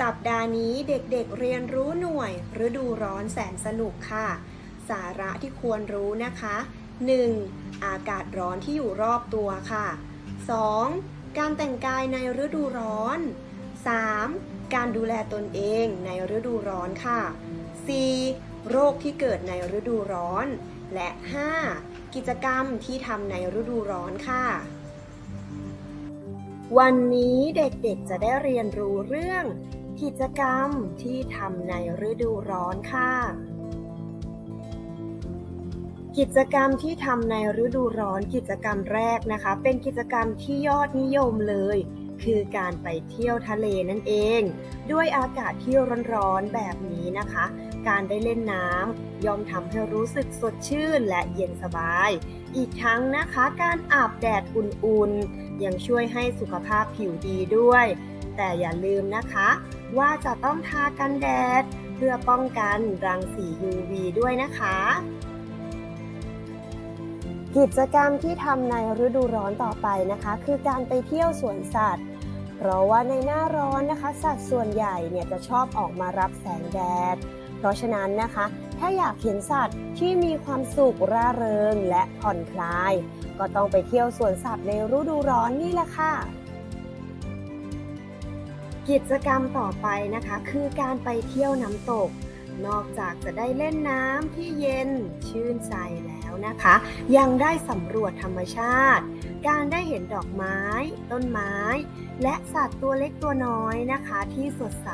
สัปดาห์นี้เด็กๆเรียนรู้หน่วยฤดูร้อนแสนสนุกค่ะ สาระที่ควรรู้นะคะ 1. อากาศร้อนที่อยู่รอบตัวค่ะ 2. การแต่งกายในฤดูร้อน 3. การดูแลตนเองในฤดูร้อนค่ะ 4. โรคที่เกิดในฤดูร้อน และ 5. กิจกรรมที่ทำในฤดูร้อนค่ะ วันนี้เด็กๆจะได้เรียนรู้เรื่อง กิจกรรมที่ทำในฤดูร้อนค่ะ กิจกรรมที่ทำในฤดูร้อนกิจกรรมแรกนะคะ เป็นกิจกรรมที่ยอดนิยมเลย คือการไปเที่ยวทะเลนั่นเอง ด้วยอากาศที่ร้อนๆแบบนี้นะคะ การได้เล่นน้ำย่อมทำให้รู้สึกสดชื่นและเย็นสบาย อีกทั้งนะคะการอาบแดดอุ่นๆ ยังช่วยให้สุขภาพผิวดีด้วย แต่อย่าลืมนะคะ ว่าจะต้องทากันแดด เพื่อป้องกันรังสี UV ด้วยนะคะ กิจกรรมที่ทำในฤดูร้อนต่อไปนะคะ คือการไปเที่ยวสวนสัตว์ เพราะว่าในหน้าร้อนนะคะ สัตว์ส่วนใหญ่เนี่ยจะชอบออกมารับแสงแดด เพราะฉะนั้นนะคะ ถ้าอยากเห็นสัตว์ที่มีความสุขร่าเริงและผ่อนคลาย ก็ต้องไปเที่ยวสวนสัตว์ในฤดูร้อนนี่แหละค่ะกิจกรรมต่อไปนะคะ คือการไปเที่ยวน้ำตก นอกจากจะได้เล่นน้ำที่เย็นชื่นใจแล้วนะคะ ยังได้สำรวจธรรมชาติ การได้เห็นดอกไม้ ต้นไม้ และสัตว์ตัวเล็กตัวน้อยนะคะ ที่สดใส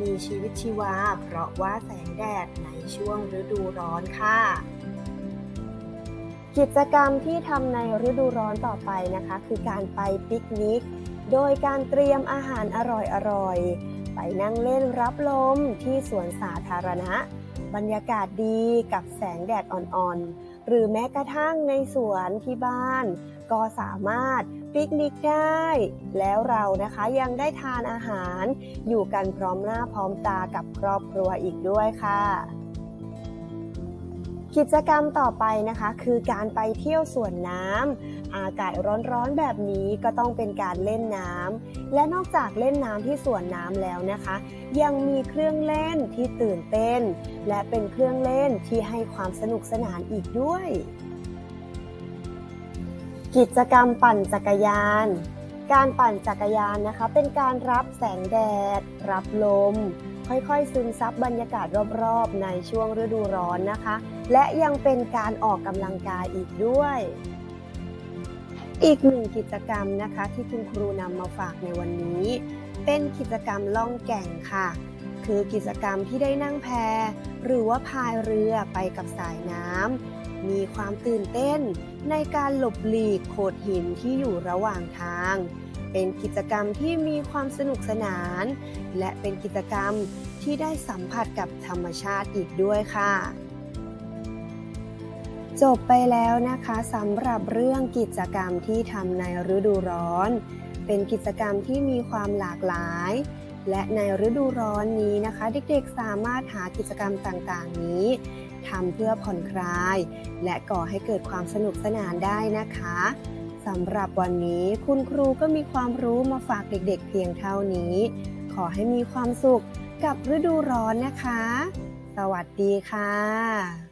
มีชีวิตชีวา เพราะว่าแสงแดดในช่วงฤดูร้อนค่ะ กิจกรรมที่ทำในฤดูร้อนต่อไปนะคะ คือการไปปิกนิก โดยการเตรียมอาหารอร่อยๆ ไปนั่งเล่นรับลมที่สวนสาธารณะ บรรยากาศดีกับแสงแดดอ่อนๆ หรือแม้กระทั่งในสวนที่บ้าน ก็สามารถปิกนิกได้ แล้วเรานะคะยังได้ทานอาหาร อยู่กันพร้อมหน้าพร้อมตากับครอบครัวอีกด้วยค่ะกิจกรรมต่อไปนะคะ คือการไปเที่ยวสวนน้ำ อากาศร้อนๆแบบนี้ก็ต้องเป็นการเล่นน้ำและนอกจากเล่นน้ำที่สวนน้ำแล้วนะคะ ยังมีเครื่องเล่นที่ตื่นเต้น และเป็นเครื่องเล่นที่ให้ความสนุกสนานอีกด้วย กิจกรรมปั่นจักรยาน การปั่นจักรยานนะคะ เป็นการรับแสงแดด รับลม ค่อยๆ ซึมซับบรรยากาศรอบๆ ในช่วงฤดูร้อนนะคะ และยังเป็นการออกกำลังกายอีกด้วย อีกหนึ่งกิจกรรมนะคะที่คุณครูนำมาฝากในวันนี้ เป็นกิจกรรมล่องแก่งค่ะ คือกิจกรรมที่ได้นั่งแพหรือว่าพายเรือไปกับสายน้ำมีความตื่นเต้นในการหลบหลีกโขดหินที่อยู่ระหว่างทาง เป็นกิจกรรมที่มีความสนุกสนาน และเป็นกิจกรรมที่ได้สัมผัสกับธรรมชาติอีกด้วยค่ะ จบไปแล้วนะคะสำหรับเรื่องกิจกรรมที่ทำในฤดูร้อน เป็นกิจกรรมที่มีความหลากหลาย และในฤดูร้อนนี้นะคะ เด็กๆสามารถหากิจกรรมต่างๆ นี้ทำเพื่อผ่อนคลาย และก่อให้เกิดความสนุกสนานได้นะคะสำหรับวันนี้คุณครูก็มีความรู้มาฝากเด็กๆ เพียงเท่านี้ ขอให้มีความสุขกับฤดูร้อนนะคะ สวัสดีค่ะ